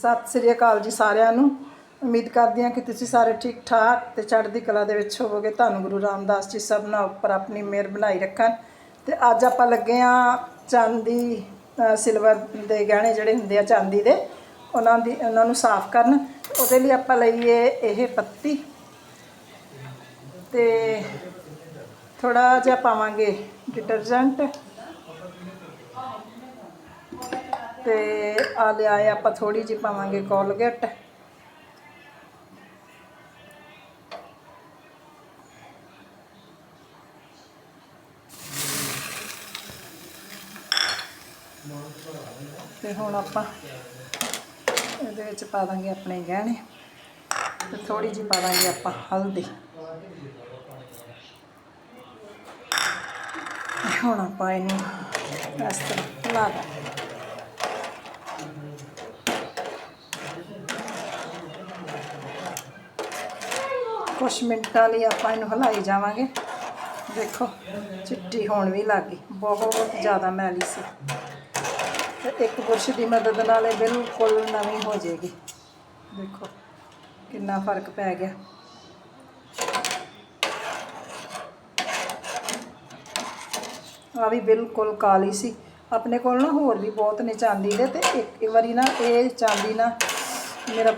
ਸਤਿ ਸ੍ਰੀ ਅਕਾਲ ਜੀ ਸਾਰਿਆਂ ਨੂੰ। ਉਮੀਦ ਕਰਦੀ ਹਾਂ ਕਿ ਤੁਸੀਂ ਸਾਰੇ ਠੀਕ ਠਾਕ ਤੇ ਚੜ੍ਹਦੀ ਕਲਾ ਦੇ ਵਿੱਚ ਹੋਵੋਗੇ। ਤੁਹਾਨੂੰ ਗੁਰੂ ਰਾਮਦਾਸ ਜੀ ਸਭ ਨਾਲ ਉੱਪਰ ਆਪਣੀ ਮਿਹਰ ਬਣਾਈ ਰੱਖਣ। ਤੇ ਅੱਜ ਆਪਾਂ ਲੱਗੇ ਆ ਚਾਂਦੀ ਸਿਲਵਰ ਦੇ ਗਹਿਣੇ ਜਿਹੜੇ ਹੁੰਦੇ ਆ ਚਾਂਦੀ ਦੇ, ਉਹਨਾਂ ਦੀ, ਉਹਨਾਂ ਨੂੰ ਸਾਫ਼ ਕਰਨ। ਉਹਦੇ ਲਈ ਆਪਾਂ ਲਈਏ ਇਹ ਪੱਤੀ। ਤੇ ਥੋੜਾ ਜਿਹਾ ਪਾਵਾਂਗੇ ਡਿਟਰਜੈਂਟ। ਤੇ ਆ ਲਿਆਏ ਆਪਾਂ ਥੋੜੀ ਜਿਹੀ ਪਾਵਾਂਗੇ ਕੋਲਗੇਟ ਤੇ ਹੁਣ ਆਪਾਂ ਇਹਦੇ ਵਿੱਚ ਪਾ ਦਾਂਗੇ ਆਪਣੇ ਗਹਿਣੇ। ਤੇ ਥੋੜੀ ਜਿਹੀ ਪਾ ਦਾਂਗੇ ਆਪਾਂ ਹਲਦੀ। ਹੁਣ ਆਪਾਂ ਇਹਨੂੰ ਇਸ ਤਰ੍ਹਾਂ ਲਾ ਦਾਂਗੇ। ਕੁਛ ਮਿੰਟਾਂ ਲਈ ਆਪਾਂ ਇਹਨੂੰ ਹਲਾਈ ਜਾਵਾਂਗੇ। ਦੇਖੋ, ਚਿੱਟੀ ਹੋਣ ਵੀ ਲੱਗ ਗਈ। ਬਹੁਤ ਜ਼ਿਆਦਾ ਮੈਲੀ ਸੀ। ਤੇ ਇੱਕ ਬੁਰਸ਼ ਦੀ ਮਦਦ ਨਾਲ ਇਹ ਬਿਲਕੁਲ ਨਵੀਂ ਹੋ ਜਾਏਗੀ। ਦੇਖੋ, ਕਿੰਨਾ ਫ਼ਰਕ ਪੈ ਗਿਆ। ਆ ਵੀ ਬਿਲਕੁਲ ਕਾਲੀ ਸੀ। ਆਪਣੇ ਕੋਲ ਨਾ ਹੋਰ ਵੀ ਬਹੁਤ ਨੇ ਚਾਂਦੀ ਦੇ ਤੇ ਇੱਕ ਵਾਰੀ ਨਾ ਇਹ ਚਾਂਦੀ ਨਾ ਮੇਰਾ,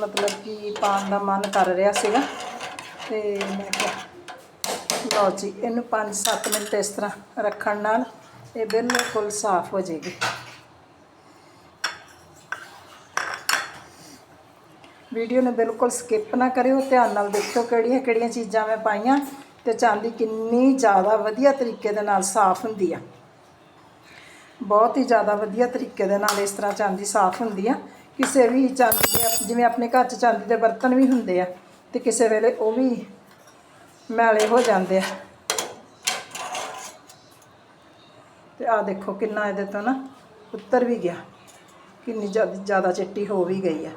ਮਤਲਬ ਕਿ ਪਾਉਣ ਦਾ ਮਨ ਕਰ ਰਿਹਾ ਸੀਗਾ। ਤੇ ਮੈਂ ਕਿਹਾ, ਲਓ ਜੀ, ਇਹਨੂੰ 5-7 ਮਿੰਟ ਇਸ ਤਰ੍ਹਾਂ ਰੱਖਣ ਨਾਲ ਇਹ ਬਿਲਕੁਲ ਸਾਫ਼ ਹੋ ਜਾਏਗੀ। ਵੀਡੀਓ ਨੂੰ ਬਿਲਕੁਲ ਸਕਿਪ ਨਾ ਕਰਿਓ, ਧਿਆਨ ਨਾਲ ਦੇਖਿਓ ਕਿਹੜੀਆਂ ਕਿਹੜੀਆਂ ਚੀਜ਼ਾਂ ਮੈਂ ਪਾਈਆਂ ਤੇ ਚਾਂਦੀ ਕਿੰਨੀ ਜ਼ਿਆਦਾ ਵਧੀਆ ਤਰੀਕੇ ਦੇ ਨਾਲ ਸਾਫ਼ ਹੁੰਦੀ ਆ। ਬਹੁਤ ਹੀ ਜ਼ਿਆਦਾ ਵਧੀਆ ਤਰੀਕੇ ਦੇ ਨਾਲ ਇਸ ਤਰ੍ਹਾਂ ਚਾਂਦੀ ਸਾਫ਼ ਹੁੰਦੀ ਆ। ਕਿਸੇ ਵੀ ਚਾਂਦੀ ਦੇ ਜਿਵੇਂ ਆਪਣੇ ਘਰ 'ਚ ਚਾਂਦੀ ਦੇ ਬਰਤਨ ਵੀ ਹੁੰਦੇ ਆ ਤੇ ਕਿਸੇ ਵੇਲੇ ਉਹ ਵੀ ਮੈਲੇ ਹੋ ਜਾਂਦੇ ਆ। ਤੇ ਆ ਦੇਖੋ ਕਿੰਨਾ ਇਹਦੇ ਤੋਂ ਨਾ ਉੱਤਰ ਵੀ ਗਿਆ। ਕਿੰਨੀ ਜ਼ਿਆਦਾ ਚਿੱਟੀ ਹੋ ਵੀ ਗਈ ਆ।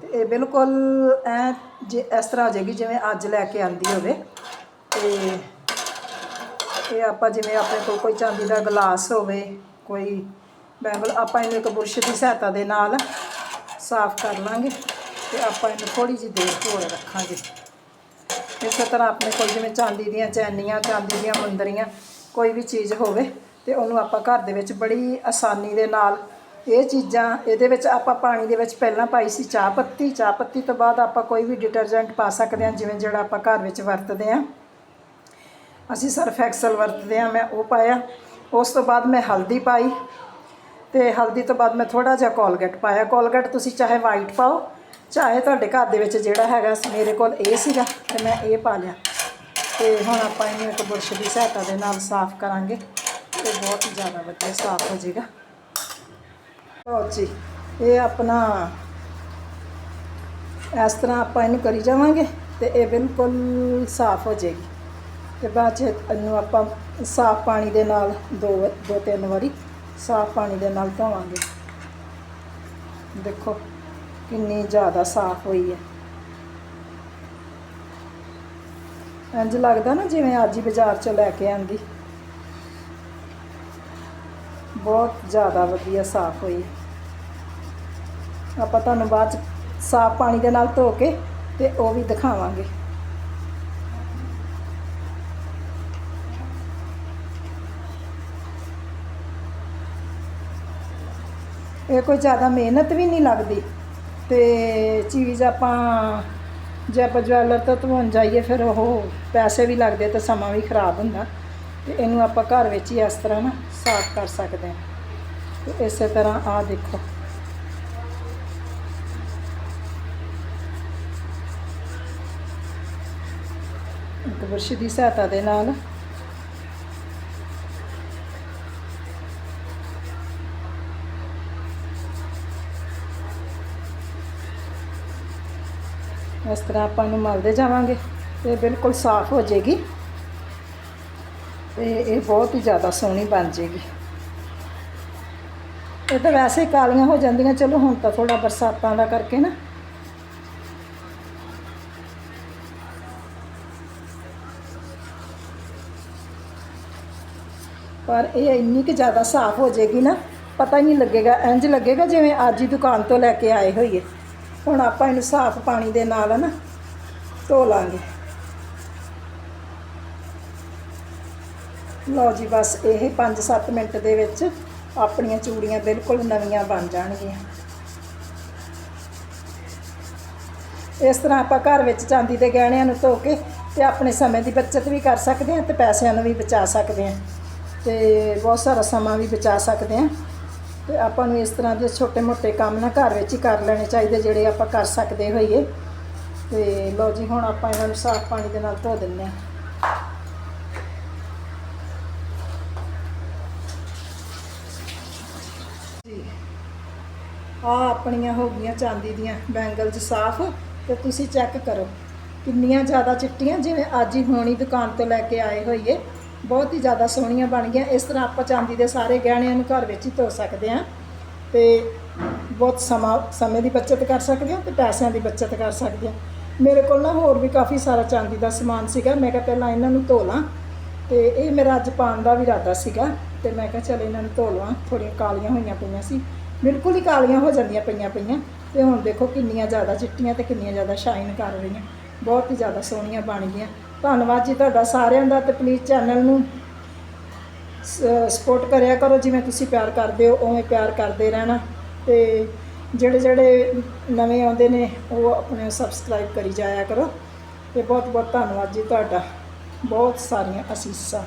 ਤੇ ਇਹ ਬਿਲਕੁਲ ਐ ਜੇ ਇਸ ਤਰ੍ਹਾਂ ਹੋ ਜਾਏਗੀ ਜਿਵੇਂ ਅੱਜ ਲੈ ਕੇ ਆਂਦੀ ਹੋਵੇ। ਤੇ ਇਹ ਆਪਾਂ ਜਿਵੇਂ ਆਪਣੇ ਕੋਲ ਕੋਈ ਚਾਂਦੀ ਦਾ ਗਲਾਸ ਹੋਵੇ, ਕੋਈ ਬੈਂਗਲ, ਆਪਾਂ ਇਹਨੂੰ ਇੱਕ ਬੁਰਸ਼ ਦੀ ਸਹਾਇਤਾ ਦੇ ਨਾਲ ਸਾਫ਼ ਕਰ ਲਾਂਗੇ। ਤੇ ਆਪਾਂ ਇਹਨੂੰ ਥੋੜੀ ਜਿਹੀ ਦੇਰ ਹੋਰ ਰੱਖਾਂਗੇ। ਇਸੇ ਤਰ੍ਹਾਂ ਆਪਣੇ ਕੋਲ ਜਿਵੇਂ ਚਾਂਦੀ ਦੀਆਂ ਚੈਨੀਆਂ, ਚਾਂਦੀ ਦੀਆਂ ਮੁੰਦਰੀਆਂ, ਕੋਈ ਵੀ ਚੀਜ਼ ਹੋਵੇ ਤੇ ਉਹਨੂੰ ਆਪਾਂ ਘਰ ਦੇ ਵਿੱਚ ਬੜੀ ਆਸਾਨੀ ਦੇ ਨਾਲ ਇਹ ਚੀਜ਼ਾਂ ਇਹਦੇ ਵਿੱਚ ਆਪਾਂ ਪਾਣੀ ਦੇ ਵਿੱਚ ਪਹਿਲਾਂ ਪਾਈ ਸੀ ਚਾਹ ਪੱਤੀ। ਚਾਹ ਪੱਤੀ ਤੋਂ ਬਾਅਦ ਆਪਾਂ ਕੋਈ ਵੀ ਡਿਟਰਜੈਂਟ ਪਾ ਸਕਦੇ ਹਾਂ, ਜਿਵੇਂ ਜਿਹੜਾ ਆਪਾਂ ਘਰ ਵਿੱਚ ਵਰਤਦੇ ਹਾਂ। ਅਸੀਂ ਸਰਫ ਐਕਸਲ ਵਰਤਦੇ ਹਾਂ, ਮੈਂ ਉਹ ਪਾਇਆ। ਉਸ ਤੋਂ ਬਾਅਦ ਮੈਂ ਹਲਦੀ ਪਾਈ ਤੇ ਹਲਦੀ ਤੋਂ ਬਾਅਦ ਮੈਂ ਥੋੜਾ ਜਿਹਾ ਕੋਲਗੇਟ ਪਾਇਆ। ਕੋਲਗੇਟ ਤੁਸੀਂ ਚਾਹੇ ਵਾਈਟ ਪਾਓ ਚਾਹੇ ਤੁਹਾਡੇ ਘਰ ਦੇ ਵਿੱਚ ਜਿਹੜਾ ਹੈਗਾ ਮੇਰੇ ਕੋਲ ਇਹ ਸੀਗਾ ਤੇ ਮੈਂ ਇਹ ਪਾ ਲਿਆ। ਤੇ ਹੁਣ ਆਪਾਂ ਇਹਨੂੰ ਇੱਕ ਬੁਰਸ਼ ਦੀ ਸਹਾਇਤਾ ਦੇ ਨਾਲ ਸਾਫ਼ ਕਰਾਂਗੇ ਤੇ ਬਹੁਤ ਜ਼ਿਆਦਾ ਵਧੀਆ ਸਾਫ਼ ਹੋ ਜਾਏਗਾ। ਲਓ ਜੀ, ਇਹ ਆਪਣਾ ਇਸ ਤਰ੍ਹਾਂ ਆਪਾਂ ਇਹਨੂੰ ਕਰੀ ਜਾਵਾਂਗੇ ਤੇ ਇਹ ਬਿਲਕੁਲ ਸਾਫ਼ ਹੋ ਜਾਏਗੀ। ਤੇ ਬਾਅਦ ਚ ਇਹਨੂੰ ਆਪਾਂ ਸਾਫ਼ ਪਾਣੀ ਦੇ ਨਾਲ ਦੋ ਦੋ ਤਿੰਨ ਵਾਰੀ ਸਾਫ਼ ਪਾਣੀ ਦੇ ਨਾਲ ਧੋਵਾਂਗੇ। ਦੇਖੋ। ਕਿੰਨੀ ਜ਼ਿਆਦਾ ਸਾਫ਼ ਹੋਈ ਹੈ। ਇੰਜ ਲੱਗਦਾ ਨਾ ਜਿਵੇਂ ਅੱਜ ਹੀ ਬਾਜ਼ਾਰ ਚੋਂ ਲੈ ਕੇ ਆਂਦੀ। ਬਹੁਤ ਜ਼ਿਆਦਾ ਵਧੀਆ ਸਾਫ਼ ਹੋਈ ਆਪਾਂ ਤੁਹਾਨੂੰ ਬਾਅਦ ਚ ਸਾਫ਼ ਪਾਣੀ ਦੇ ਨਾਲ ਧੋ ਕੇ ਤੇ ਉਹ ਵੀ ਦਿਖਾਵਾਂਗੇ। ਇਹ ਕੋਈ ਜ਼ਿਆਦਾ ਮਿਹਨਤ ਵੀ ਨਹੀਂ ਲੱਗਦੀ। ਤੇ ਚੀਜ਼ ਆਪਾਂ ਜੇ ਆਪਾਂ ਜਵੈਲਰ ਤੋਂ ਧਵਾਉਣ ਜਾਈਏ, ਫਿਰ ਉਹ ਪੈਸੇ ਵੀ ਲੱਗਦੇ ਤੇ ਸਮਾਂ ਵੀ ਖਰਾਬ ਹੁੰਦਾ। ਤੇ ਇਹਨੂੰ ਆਪਾਂ ਘਰ ਵਿੱਚ ਹੀ ਇਸ ਤਰ੍ਹਾਂ ਨਾ ਸਾਫ਼ ਕਰ ਸਕਦੇ ਹਾਂ। ਤੇ ਇਸੇ ਤਰ੍ਹਾਂ ਆਹ ਦੇਖੋ। ਇੱਕ ਬੁਰਸ਼ ਦੀ ਸਹਾਇਤਾ ਦੇ ਨਾਲ ਇਸ ਤਰ੍ਹਾਂ ਆਪਾਂ ਨੂੰ ਮਲਦੇ ਜਾਵਾਂਗੇ ਤੇ ਬਿਲਕੁਲ ਸਾਫ਼ ਹੋ ਜਾਏਗੀ ਤੇ ਇਹ ਬਹੁਤ ਹੀ ਜ਼ਿਆਦਾ ਸੋਹਣੀ ਬਣ ਜਾਏਗੀ। ਇਹ ਤਾਂ ਵੈਸੇ ਹੀ ਕਾਲੀਆਂ ਹੋ ਜਾਂਦੀਆਂ, ਚਲੋ ਹੁਣ ਤਾਂ ਥੋੜਾ ਬਰਸਾਤਾਂ ਦਾ ਕਰਕੇ ਨਾ। ਪਰ ਇਹ ਇੰਨੀ ਕਿ ਜ਼ਿਆਦਾ ਸਾਫ਼ ਹੋ ਜਾਏਗੀ ਨਾ, ਪਤਾ ਹੀ ਨਹੀਂ ਲੱਗੇਗਾ ਇੰਜ ਲੱਗੇਗਾ ਜਿਵੇਂ ਅੱਜ ਹੀ ਦੁਕਾਨ ਤੋਂ ਲੈ ਕੇ ਆਏ ਹੋਈਏ। ਹੁਣ ਆਪਾਂ ਇਹਨੂੰ ਸਾਫ਼ ਪਾਣੀ ਦੇ ਨਾਲ ਨਾ ਧੋ ਲਾਂਗੇ। ਲਓ ਜੀ, ਬਸ ਇਹ 5-7 ਮਿੰਟ ਦੇ ਵਿੱਚ ਆਪਣੀਆਂ ਚੂੜੀਆਂ ਬਿਲਕੁਲ ਨਵੀਆਂ ਬਣ ਜਾਣਗੀਆਂ। ਇਸ ਤਰ੍ਹਾਂ ਆਪਾਂ ਘਰ ਵਿੱਚ ਚਾਂਦੀ ਦੇ ਗਹਿਣਿਆਂ ਨੂੰ ਧੋ ਕੇ ਤੇ ਆਪਣੇ ਸਮੇਂ ਦੀ ਬਚਤ ਵੀ ਕਰ ਸਕਦੇ ਹਾਂ ਤੇ ਪੈਸਿਆਂ ਨੂੰ ਵੀ ਬਚਾ ਸਕਦੇ ਹਾਂ ਤੇ ਬਹੁਤ ਸਾਰਾ ਸਮਾਂ ਵੀ ਬਚਾ ਸਕਦੇ ਹਾਂ। ਤੇ ਆਪਾਂ ਨੂੰ ਇਸ ਤਰ੍ਹਾਂ ਦੇ ਛੋਟੇ-ਮੋਟੇ ਕੰਮ ਨਾ ਘਰ ਵਿੱਚ ਹੀ ਕਰ ਲੈਣੇ ਚਾਹੀਦੇ ਜਿਹੜੇ ਆਪਾਂ ਕਰ ਸਕਦੇ ਹੋਈਏ। ਤੇ ਲਓ ਜੀ, ਹੁਣ ਆਪਾਂ ਇਹਨਾਂ ਨੂੰ ਸਾਫ਼ ਪਾਣੀ ਦੇ ਨਾਲ ਧੋ ਦਿੰਦੇ ਹਾਂ। ਜੀ ਆ ਆਪਣੀਆਂ ਹੋ ਗਈਆਂ ਚਾਂਦੀ ਦੀਆਂ ਬੈਂਗਲਸ ਸਾਫ਼। ਤੇ ਤੁਸੀਂ ਚੈੱਕ ਕਰੋ, ਕਿੰਨੀਆਂ ਜ਼ਿਆਦਾ ਚਿੱਟੀਆਂ, ਜਿਵੇਂ ਅੱਜ ਹੀ ਹੋਣੀ ਦੁਕਾਨ ਤੋਂ ਲੈ ਕੇ ਆਏ ਹੋਈਏ। ਬਹੁਤ ਹੀ ਜ਼ਿਆਦਾ ਸੋਹਣੀਆਂ ਬਣ ਗਈਆਂ। ਇਸ ਤਰ੍ਹਾਂ ਆਪਾਂ ਚਾਂਦੀ ਦੇ ਸਾਰੇ ਗਹਿਣਿਆਂ ਨੂੰ ਘਰ ਵਿੱਚ ਹੀ ਧੋ ਸਕਦੇ ਹਾਂ ਤੇ ਬਹੁਤ ਸਮਾਂ, ਸਮੇਂ ਦੀ ਬਚਤ ਕਰ ਸਕਦੇ ਹਾਂ ਤੇ ਪੈਸਿਆਂ ਦੀ ਬਚਤ ਕਰ ਸਕਦੇ ਹਾਂ। ਮੇਰੇ ਕੋਲ ਨਾ ਹੋਰ ਵੀ ਕਾਫੀ ਸਾਰਾ ਚਾਂਦੀ ਦਾ ਸਮਾਨ ਸੀਗਾ। ਮੈਂ ਕਿਹਾ ਪਹਿਲਾਂ ਇਹਨਾਂ ਨੂੰ ਧੋ ਲਾਂ ਤੇ ਇਹ ਮੇਰਾ ਅੱਜ ਪਾਉਣ ਦਾ ਵੀ ਇਰਾਦਾ ਸੀਗਾ ਤੇ ਮੈਂ ਕਿਹਾ ਚਲ ਇਹਨਾਂ ਨੂੰ ਧੋ ਲਵਾਂ ਥੋੜੀਆਂ ਕਾਲੀਆਂ ਹੋਈਆਂ ਪਈਆਂ ਸੀ। ਬਿਲਕੁਲ ਹੀ ਕਾਲੀਆਂ ਹੋ ਜਾਂਦੀਆਂ ਪਈਆਂ ਪਈਆਂ ਤੇ ਹੁਣ ਦੇਖੋ ਕਿੰਨੀਆਂ ਜ਼ਿਆਦਾ ਚਿੱਟੀਆਂ ਤੇ ਕਿੰਨੀਆਂ ਜ਼ਿਆਦਾ ਸ਼ਾਈਨ ਕਰ ਰਹੀਆਂ। ਬਹੁਤ ਹੀ ਜ਼ਿਆਦਾ ਸੋਹਣੀਆਂ ਬਣ ਗਈਆਂ। ਧੰਨਵਾਦ ਜੀ ਤੁਹਾਡਾ ਸਾਰਿਆਂ ਦਾ ਤੇ ਪਲੀਜ਼ ਚੈਨਲ ਨੂੰ ਸਪੋਰਟ ਕਰਿਆ ਕਰੋ, ਜਿਵੇਂ ਤੁਸੀਂ ਪਿਆਰ ਕਰਦੇ ਹੋ, ਉਵੇਂ ਪਿਆਰ ਕਰਦੇ ਰਹਿਣਾ ਤੇ ਜਿਹੜੇ ਜਿਹੜੇ ਨਵੇਂ ਆਉਂਦੇ ਨੇ, ਉਹ ਆਪਣੇ ਸਬਸਕ੍ਰਾਈਬ ਕਰੀ ਜਾਇਆ ਕਰੋ ਤੇ ਬਹੁਤ ਬਹੁਤ ਧੰਨਵਾਦ ਜੀ ਤੁਹਾਡਾ। ਬਹੁਤ ਸਾਰੀਆਂ ਅਸੀਸਾਂ।